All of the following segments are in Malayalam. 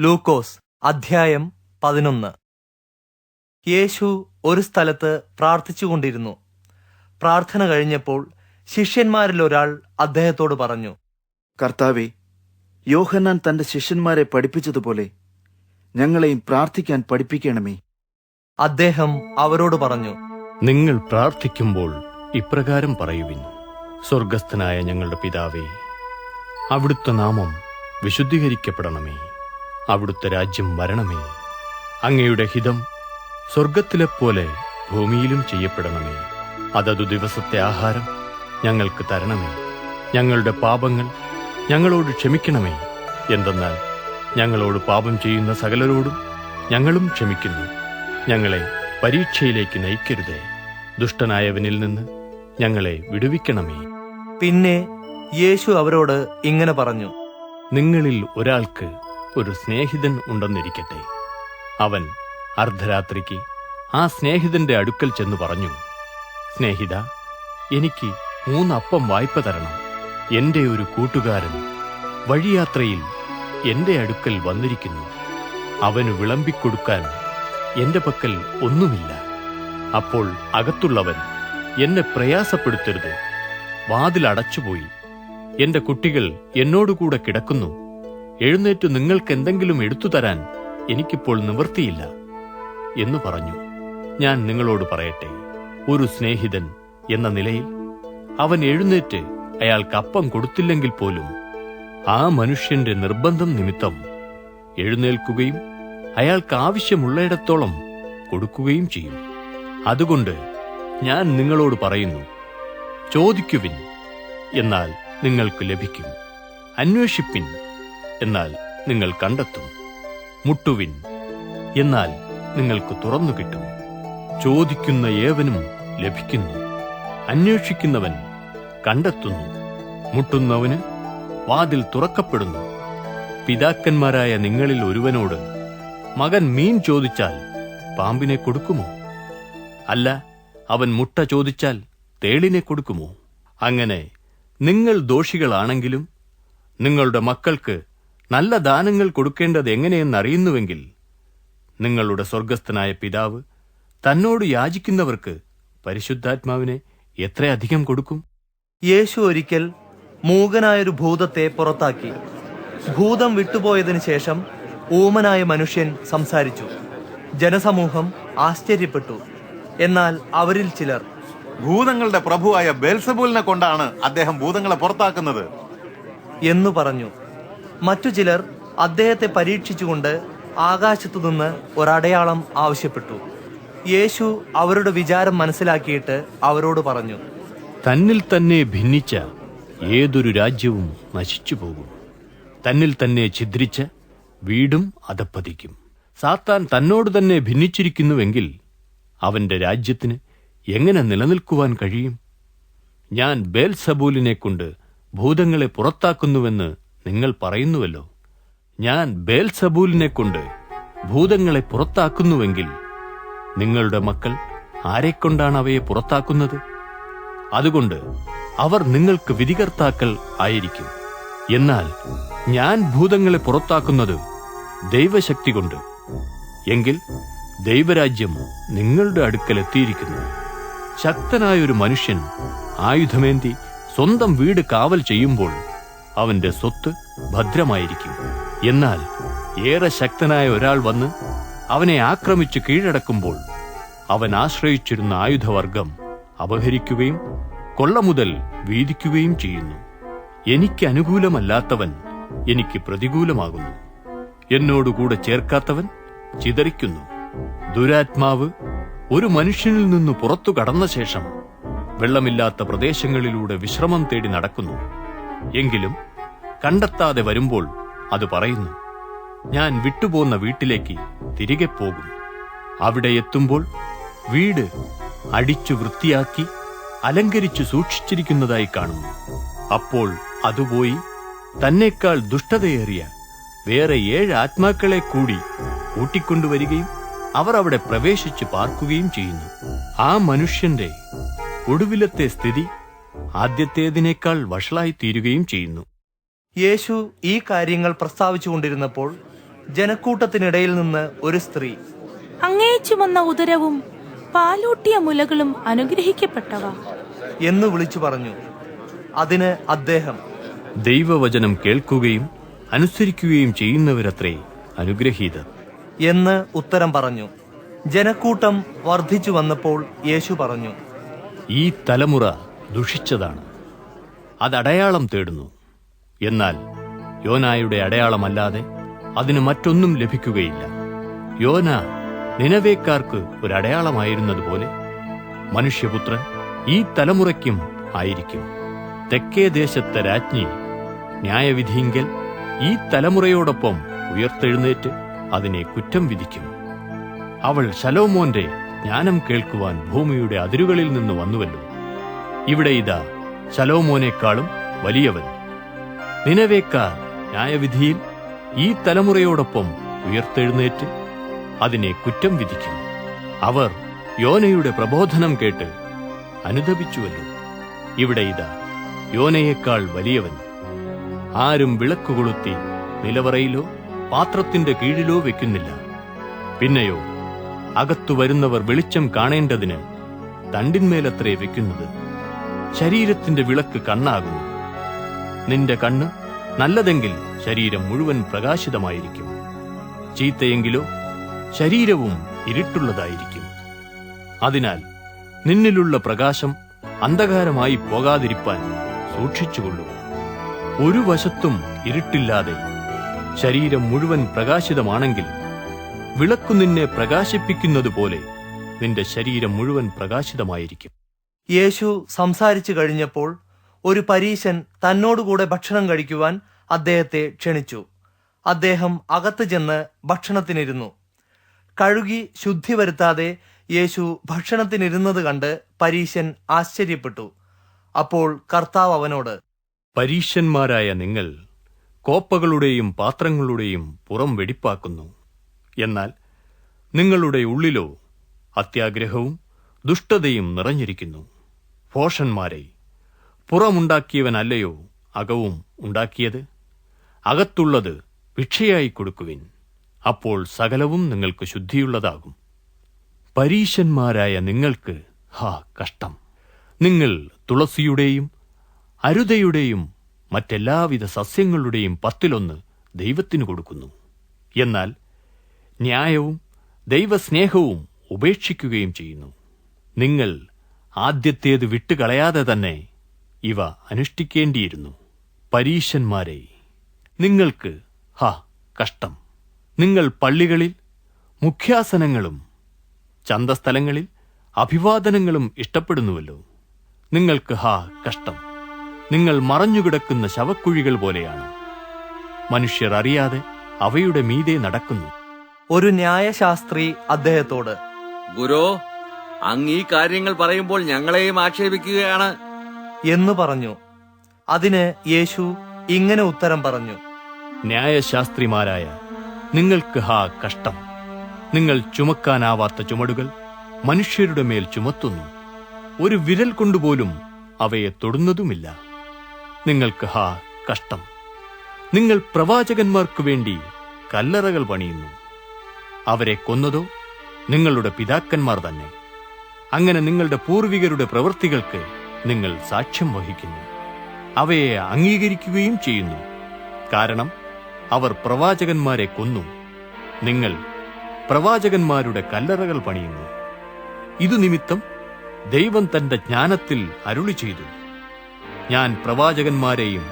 ലൂക്കോസ് അധ്യായം പതിനൊന്ന്. യേശു ഒരു സ്ഥലത്ത് പ്രാർത്ഥിച്ചുകൊണ്ടിരുന്നു പ്രാർത്ഥന കഴിഞ്ഞപ്പോൾ ശിഷ്യന്മാരിൽ ഒരാൾ അദ്ദേഹത്തോട് പറഞ്ഞു കർത്താവെ യോഹന്നാൻ തന്റെ ശിഷ്യന്മാരെ പഠിപ്പിച്ചതുപോലെ ഞങ്ങളെയും പ്രാർത്ഥിക്കാൻ പഠിപ്പിക്കണമേ. അദ്ദേഹം അവരോട് പറഞ്ഞു നിങ്ങൾ പ്രാർത്ഥിക്കുമ്പോൾ ഇപ്രകാരം പറയുവിൻ സ്വർഗസ്ഥനായ ഞങ്ങളുടെ പിതാവേ അവിടുത്തെ നാമം വിശുദ്ധീകരിക്കപ്പെടണമേ. അവിടുത്തെ രാജ്യം വരണമേ. അങ്ങയുടെ ഹിതം സ്വർഗത്തിലെപ്പോലെ ഭൂമിയിലും ചെയ്യപ്പെടണമേ. അതതു ദിവസത്തെ ആഹാരം ഞങ്ങൾക്ക് തരണമേ. ഞങ്ങളുടെ പാപങ്ങൾ ഞങ്ങളോട് ക്ഷമിക്കണമേ. എന്തെന്നാൽ ഞങ്ങളോട് പാപം ചെയ്യുന്ന സകലരോടും ഞങ്ങളും ക്ഷമിക്കുന്നു. ഞങ്ങളെ പരീക്ഷയിലേക്ക് നയിക്കരുതേ. ദുഷ്ടനായവനിൽ നിന്ന് ഞങ്ങളെ വിടുവിക്കണമേ. പിന്നെ യേശു അവരോട് ഇങ്ങനെ പറഞ്ഞു. നിങ്ങളിൽ ഒരാൾക്ക് ഒരു സ്നേഹിതൻ ഉണ്ടെന്നിരിക്കട്ടെ. അവൻ അർദ്ധരാത്രിക്ക് ആ സ്നേഹിതന്റെ അടുക്കൽ ചെന്നു പറഞ്ഞു സ്നേഹിത എനിക്ക് മൂന്നപ്പം വായ്പ തരണം. എന്റെ ഒരു കൂട്ടുകാരൻ വഴിയാത്രയിൽ എന്റെ അടുക്കൽ വന്നിരിക്കുന്നു. അവന് വിളമ്പിക്കൊടുക്കാൻ എന്റെ പക്കൽ ഒന്നുമില്ല. അപ്പോൾ അകത്തുള്ളവൻ എന്നെ പ്രയാസപ്പെടുത്തരുത്. വാതിലടച്ചുപോയി. എന്റെ കുട്ടികൾ എന്നോടുകൂടെ കിടക്കുന്നു. എഴുന്നേറ്റ് നിങ്ങൾക്ക് എന്തെങ്കിലും എടുത്തു തരാൻ എനിക്കിപ്പോൾ നിവൃത്തിയില്ല എന്ന് പറഞ്ഞു. ഞാൻ നിങ്ങളോട് പറയട്ടെ ഒരു സ്നേഹിതൻ എന്ന നിലയിൽ അവൻ എഴുന്നേറ്റ് അയാൾക്ക് അപ്പം കൊടുത്തില്ലെങ്കിൽ പോലും ആ മനുഷ്യന്റെ നിർബന്ധം നിമിത്തം എഴുന്നേൽക്കുകയും അയാൾക്ക് ആവശ്യമുള്ളയിടത്തോളം കൊടുക്കുകയും ചെയ്യും. അതുകൊണ്ട് ഞാൻ നിങ്ങളോട് പറയുന്നു ചോദിക്കുവിൻ എന്നാൽ നിങ്ങൾക്ക് ലഭിക്കും. അന്വേഷിപ്പിൻ എന്നാൽ നിങ്ങൾ കണ്ടെത്തും. മുട്ടുവിൻ. എന്നാൽ നിങ്ങൾക്ക് തുറന്നു കിട്ടും. ചോദിക്കുന്ന ഏവനും ലഭിക്കുന്നു. അന്വേഷിക്കുന്നവൻ കണ്ടെത്തുന്നു. മുട്ടുന്നവന് വാതിൽ തുറക്കപ്പെടുന്നു. പിതാക്കന്മാരായ നിങ്ങളിൽ ഒരുവനോട് മകൻ മീൻ ചോദിച്ചാൽ പാമ്പിനെ കൊടുക്കുമോ? അല്ല അവൻ മുട്ട ചോദിച്ചാൽ തേളിനെ കൊടുക്കുമോ? അങ്ങനെ നിങ്ങൾ ദോഷികളാണെങ്കിലും നിങ്ങളുടെ മക്കൾക്ക് നല്ല ദാനങ്ങൾ കൊടുക്കേണ്ടത് എങ്ങനെയെന്നറിയുന്നുവെങ്കിൽ നിങ്ങളുടെ സ്വർഗസ്ഥനായ പിതാവ് തന്നോട് യാചിക്കുന്നവർക്ക് പരിശുദ്ധാത്മാവിനെ എത്രയധികം കൊടുക്കും? യേശു ഒരിക്കൽ മൂകനായൊരു ഭൂതത്തെ പുറത്താക്കി. ഭൂതം വിട്ടുപോയതിനു ശേഷം ഊമനായ മനുഷ്യൻ സംസാരിച്ചു. ജനസമൂഹം ആശ്ചര്യപ്പെട്ടു. എന്നാൽ അവരിൽ ചിലർ ഭൂതങ്ങളുടെ പ്രഭുവായ ബേൽസബൂലിനെ കൊണ്ടാണ് അദ്ദേഹം ഭൂതങ്ങളെ പുറത്താക്കുന്നത്. എന്നു പറഞ്ഞു. മറ്റു ചിലർ അദ്ദേഹത്തെ പരീക്ഷിച്ചുകൊണ്ട് ആകാശത്തു നിന്ന് ഒരടയാളം ആവശ്യപ്പെട്ടു. യേശു അവരുടെ വിചാരം മനസ്സിലാക്കിയിട്ട് അവരോട് പറഞ്ഞു തന്നിൽ തന്നെ ഭിന്നിച്ച ഏതൊരു രാജ്യവും നശിച്ചു പോകും. തന്നിൽ തന്നെ ഛിദ്രിച്ച വീടും അതപ്പതിക്കും സാത്താൻ തന്നോട് തന്നെ ഭിന്നിച്ചിരിക്കുന്നുവെങ്കിൽ അവന്റെ രാജ്യത്തിന് എങ്ങനെ നിലനിൽക്കുവാൻ കഴിയും? ഞാൻ ബേൽസബൂലിനെ കൊണ്ട് ഭൂതങ്ങളെ പുറത്താക്കുന്നുവെന്ന് നിങ്ങൾ പറയുന്നുവല്ലോ. ഞാൻ ബേൽസബൂലിനെ കൊണ്ട് ഭൂതങ്ങളെ പുറത്താക്കുന്നുവെങ്കിൽ നിങ്ങളുടെ മക്കൾ ആരെക്കൊണ്ടാണ് അവയെ പുറത്താക്കുന്നത്? അതുകൊണ്ട് അവർ നിങ്ങൾക്ക് വിധികർത്താക്കൾ ആയിരിക്കും. എന്നാൽ ഞാൻ ഭൂതങ്ങളെ പുറത്താക്കുന്നത് ദൈവശക്തി കൊണ്ട്. എങ്കിൽ ദൈവരാജ്യം നിങ്ങളുടെ അടുക്കൽ എത്തിയിരിക്കുന്നു. ശക്തനായൊരു മനുഷ്യൻ ആയുധമേന്തി സ്വന്തം വീട് കാവൽ ചെയ്യുമ്പോൾ അവന്റെ സ്വത്ത് ഭദ്രമായിരിക്കും. എന്നാൽ ഏറെ ശക്തനായ ഒരാൾ വന്ന് അവനെ ആക്രമിച്ച് കീഴടക്കുമ്പോൾ അവൻ ആശ്രയിച്ചിരുന്ന ആയുധവർഗം അപഹരിക്കുകയും കൊള്ള മുതൽ വീതിക്കുകയും ചെയ്യുന്നു. എനിക്ക് അനുകൂലമല്ലാത്തവൻ എനിക്ക് പ്രതികൂലമാകുന്നു. എന്നോടുകൂടെ ചേർക്കാത്തവൻ ചിതറിക്കുന്നു. ദുരാത്മാവ് ഒരു മനുഷ്യനിൽ നിന്ന് പുറത്തു കടന്ന ശേഷം വെള്ളമില്ലാത്ത പ്രദേശങ്ങളിലൂടെ വിശ്രമം തേടി നടക്കുന്നു. എങ്കിലും കണ്ടെത്താതെ വരുമ്പോൾ അത് പറയുന്നു ഞാൻ വിട്ടുപോന്ന വീട്ടിലേക്ക് തിരികെ പോകും. അവിടെ എത്തുമ്പോൾ വീട് അടിച്ചു വൃത്തിയാക്കി അലങ്കരിച്ചു സൂക്ഷിച്ചിരിക്കുന്നതായി കാണുന്നു. അപ്പോൾ അതുപോയി തന്നേക്കാൾ ദുഷ്ടതയേറിയ വേറെ ഏഴ് ആത്മാക്കളെ കൂടി കൂട്ടിക്കൊണ്ടുവരികയും അവർ അവിടെ പ്രവേശിച്ച് പാർക്കുകയും ചെയ്യുന്നു. ആ മനുഷ്യന്റെ ഒടുവിലത്തെ സ്ഥിതി ആദ്യത്തേതിനേക്കാൾ വഷളായി തീരുകയും ചെയ്യുന്നു. യേശു ഈ കാര്യങ്ങൾ പ്രസ്താവിച്ചുകൊണ്ടിരുന്നപ്പോൾ ജനക്കൂട്ടത്തിനിടയിൽ നിന്ന് ഒരു സ്ത്രീ. അങ്ങേ ചുമന്ന ഉദരവും പാലൂട്ടിയ മുലകളും അനുഗ്രഹിക്കപ്പെട്ടവ. എന്ന് വിളിച്ചു പറഞ്ഞു. അതിന് അദ്ദേഹം ദൈവവചനം കേൾക്കുകയും അനുസരിക്കുകയും ചെയ്യുന്നവരത്രേ അനുഗ്രഹീത. എന്ന് ഉത്തരം പറഞ്ഞു. ജനക്കൂട്ടം വർദ്ധിച്ചു വന്നപ്പോൾ യേശു പറഞ്ഞു. ഈ തലമുറ ദുഷിച്ചതാണ്. അതടയാളം അടയാളം തേടുന്നു. എന്നാൽ യോനായുടെ അടയാളമല്ലാതെ അതിന് മറ്റൊന്നും ലഭിക്കുകയില്ല. യോന നിലവേക്കാർക്ക് ഒരു അടയാളമായിരുന്നതുപോലെ മനുഷ്യപുത്രൻ ഈ തലമുറയ്ക്കും ആയിരിക്കും. തെക്കേ ദേശത്തെ രാജ്ഞി ന്യായവിധിയെങ്കിൽ ഈ തലമുറയോടൊപ്പം ഉയർത്തെഴുന്നേറ്റ് അതിനെ കുറ്റം വിധിക്കും. അവൾ ശലോമോന്റെ ജ്ഞാനം കേൾക്കുവാൻ ഭൂമിയുടെ അതിരുകളിൽ നിന്ന് വന്നുവല്ലോ. ഇവിടെ ഇതാ ശലോമോനേക്കാളും വലിയവൻ. നിലവേക്കാർ ന്യായവിധിയിൽ ഈ തലമുറയോടൊപ്പം ഉയർത്തെഴുന്നേറ്റ് അതിനെ കുറ്റം വിധിക്കും. അവർ യോനയുടെ പ്രബോധനം കേട്ട് അനുദപിച്ചുവല്ലോ. ഇവിടെ ഇതാ യോനയേക്കാൾ വലിയവൻ. ആരും വിളക്ക് കൊളുത്തി നിലവറയിലോ പാത്രത്തിന്റെ കീഴിലോ വെക്കുന്നില്ല. പിന്നെയോ അകത്തു വരുന്നവർ വെളിച്ചം കാണേണ്ടതിന് തണ്ടിന്മേലത്രേ വെക്കുന്നത്. ശരീരത്തിന്റെ വിളക്ക് കണ്ണാകുന്നു നിന്റെ കണ്ണ് നല്ലതെങ്കിൽ ശരീരം മുഴുവൻ പ്രകാശിതമായിരിക്കും. ചീത്തയെങ്കിലോ ശരീരവും ഇരുട്ടുള്ളതായിരിക്കും. അതിനാൽ നിന്നിലുള്ള പ്രകാശം അന്ധകാരമായി പോകാതിരിപ്പാൻ സൂക്ഷിച്ചുകൊള്ളുക ഒരു വശത്തും ഇരുട്ടില്ലാതെ ശരീരം മുഴുവൻ പ്രകാശിതമാണെങ്കിൽ വിളക്കു നിന്നെ പ്രകാശിപ്പിക്കുന്നതുപോലെ നിന്റെ ശരീരം മുഴുവൻ പ്രകാശിതമായിരിക്കും. യേശു സംസാരിച്ചു കഴിഞ്ഞപ്പോൾ ഒരു പരീശൻ തന്നോടുകൂടെ ഭക്ഷണം കഴിക്കുവാൻ അദ്ദേഹത്തെ ക്ഷണിച്ചു. അദ്ദേഹം അകത്ത് ചെന്ന് ഭക്ഷണത്തിനിരുന്നു. കഴുകി ശുദ്ധി വരുത്താതെ യേശു ഭക്ഷണത്തിനിരുന്നത് കണ്ട് പരീശൻ ആശ്ചര്യപ്പെട്ടു. അപ്പോൾ കർത്താവ് അവനോട് പരീശന്മാരായ നിങ്ങൾ കോപ്പകളുടെയും പാത്രങ്ങളുടെയും പുറം വെടിപ്പാക്കുന്നു. എന്നാൽ നിങ്ങളുടെ ഉള്ളിലോ അത്യാഗ്രഹവും ദുഷ്ടതയും നിറഞ്ഞിരിക്കുന്നു. ഭോഷന്മാരെ പുറമുണ്ടാക്കിയവനല്ലയോ അകവും ഉണ്ടാക്കിയത്? അകത്തുള്ളത് ഭിക്ഷയായി കൊടുക്കുവിൻ. അപ്പോൾ സകലവും നിങ്ങൾക്ക് ശുദ്ധിയുള്ളതാകും. പരീശന്മാരായ നിങ്ങൾക്ക് ഹാ കഷ്ടം. നിങ്ങൾ തുളസിയുടെയും അരുതയുടെയും മറ്റെല്ലാവിധ സസ്യങ്ങളുടെയും പത്തിലൊന്ന് ദൈവത്തിന് കൊടുക്കുന്നു. എന്നാൽ ന്യായവും ദൈവസ്നേഹവും ഉപേക്ഷിക്കുകയും ചെയ്യുന്നു. നിങ്ങൾ ആദ്യത്തേത് വിട്ടുകളയാതെ തന്നെ ഇവ അനുഷ്ഠിക്കേണ്ടിയിരുന്നു. പരീശന്മാരെ നിങ്ങൾക്ക് ഹ കഷ്ടം. നിങ്ങൾ പള്ളികളിൽ മുഖ്യാസനങ്ങളും ചന്തസ്ഥലങ്ങളിൽ അഭിവാദനങ്ങളും ഇഷ്ടപ്പെടുന്നുവല്ലോ. നിങ്ങൾക്ക് ഹാ കഷ്ടം. നിങ്ങൾ മറഞ്ഞുകിടക്കുന്ന ശവക്കുഴികൾ പോലെയാണ്. മനുഷ്യർ അറിയാതെ അവയുടെ മീതെ നടക്കുന്നു. ഒരു ന്യായശാസ്ത്രി അദ്ദേഹത്തോട് ഗുരു അങ്ങ് ഈ കാര്യങ്ങൾ പറയുമ്പോൾ ഞങ്ങളെയും ആക്ഷേപിക്കുകയാണ്. എന്ന് പറഞ്ഞു. അതിന് യേശു ഇങ്ങനെ ഉത്തരം പറഞ്ഞു. ന്യായശാസ്ത്രിമാരായ നിങ്ങൾക്ക് ഹാ കഷ്ടം. നിങ്ങൾ ചുമക്കാനാവാത്ത ചുമടുകൾ മനുഷ്യരുടെ മേൽ ചുമത്തുന്നു. ഒരു വിരൽ കൊണ്ടുപോലും അവയെ തൊടുന്നതുമില്ല. നിങ്ങൾക്ക് ഹാ കഷ്ടം. നിങ്ങൾ പ്രവാചകന്മാർക്ക് വേണ്ടി കല്ലറകൾ പണിയുന്നു. അവരെ കൊന്നതോ നിങ്ങളുടെ പിതാക്കന്മാർ തന്നെ. അങ്ങനെ നിങ്ങളുടെ പൂർവികരുടെ പ്രവൃത്തികൾക്ക് നിങ്ങൾ സാക്ഷ്യം വഹിക്കുന്നു. അവയെ അംഗീകരിക്കുകയും ചെയ്യുന്നു. കാരണം അവർ പ്രവാചകന്മാരെ കൊന്നു. നിങ്ങൾ പ്രവാചകന്മാരുടെ കല്ലറകൾ പണിയുന്നു. ഇതു നിമിത്തം ദൈവം തന്റെ ജ്ഞാനത്തിൽ അരുളി ചെയ്തു. ഞാൻ പ്രവാചകന്മാരെയും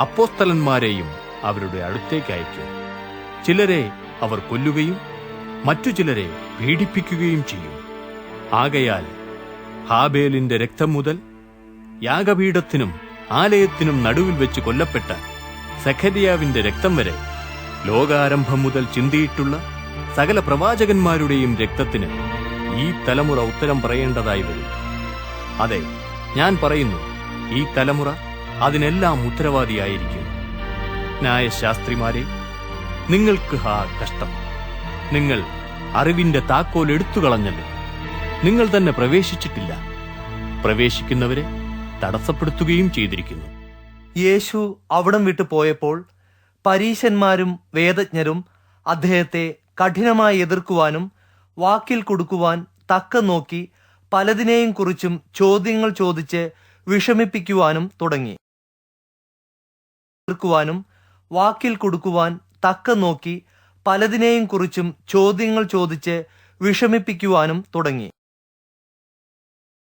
അപ്പോസ്തലന്മാരെയും അവരുടെ അടുത്തേക്ക് അയക്കും. ചിലരെ അവർ കൊല്ലുകയും മറ്റു ചിലരെ പീഡിപ്പിക്കുകയും ചെയ്യും. ആകയാൽ ഹാബേലിന്റെ രക്തം മുതൽ യാഗപീഠത്തിനും ആലയത്തിനും നടുവിൽ വെച്ച് കൊല്ലപ്പെട്ട സഖരിയാവിന്റെ രക്തം വരെ ലോകാരംഭം മുതൽ ചിന്തിയിട്ടുള്ള സകല പ്രവാചകന്മാരുടെയും രക്തത്തിന് ഈ തലമുറ ഉത്തരം പറയേണ്ടതായി വരും. അതെ ഞാൻ പറയുന്നു ഈ തലമുറ അതിനെല്ലാം ഉത്തരവാദിയായിരിക്കും. ന്യായശാസ്ത്രിമാരെ നിങ്ങൾക്ക് ഹാ കഷ്ടം. നിങ്ങൾ അറിവിന്റെ താക്കോൽ എടുത്തു കളഞ്ഞല്ലോ നിങ്ങൾ തന്നെ പ്രവേശിച്ചിട്ടില്ല. പ്രവേശിക്കുന്നവരെ തടസ്സപ്പെടുത്തുകയും ചെയ്തിരിക്കുന്നു. യേശു അവിടം വിട്ടു പോയപ്പോൾ പരീശന്മാരും വേദജ്ഞരും അദ്ദേഹത്തെ കഠിനമായി എതിർക്കുവാനും വാക്കിൽ കൊടുക്കുവാൻ തക്ക നോക്കി പലതിനെയും കുറിച്ചും ചോദ്യങ്ങൾ ചോദിച്ച് വിഷമിപ്പിക്കുവാനും തുടങ്ങി. എതിർക്കുവാനും വാക്കിൽ കൊടുക്കുവാൻ തക്ക നോക്കി പലതിനെയും കുറിച്ചും ചോദ്യങ്ങൾ ചോദിച്ച് വിഷമിപ്പിക്കുവാനും തുടങ്ങി.